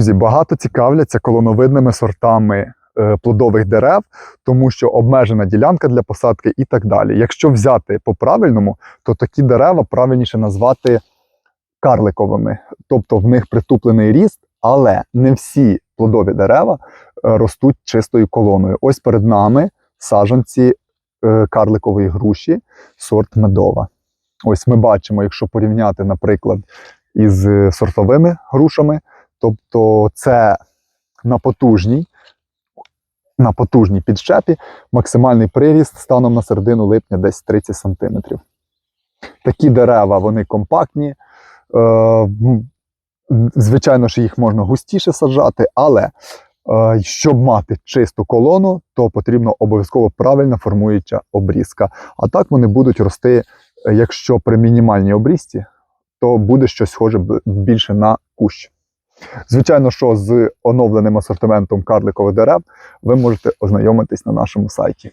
Друзі, багато цікавляться колоновидними сортами е, плодових дерев, тому що обмежена ділянка для посадки і так далі. Якщо взяти по-правильному, то такі дерева правильніше назвати карликовими, тобто в них притуплений ріст, але не всі плодові дерева е, ростуть чистою колоною. Ось перед нами саджанці е, карликової груші, сорт медова. Ось ми бачимо, якщо порівняти, наприклад, із сортовими грушами, тобто це на потужній, на потужній підщепі максимальний приріст станом на середину липня десь 30 см. Такі дерева вони компактні. Е, звичайно, що їх можна густіше саджати, але е, щоб мати чисту колону, то потрібно обов'язково правильна формуюча обрізка. А так вони будуть рости, е, якщо при мінімальній обрізці, то буде щось схоже більше на кущ. Звичайно, що з оновленим асортиментом карликових дерев ви можете ознайомитись на нашому сайті.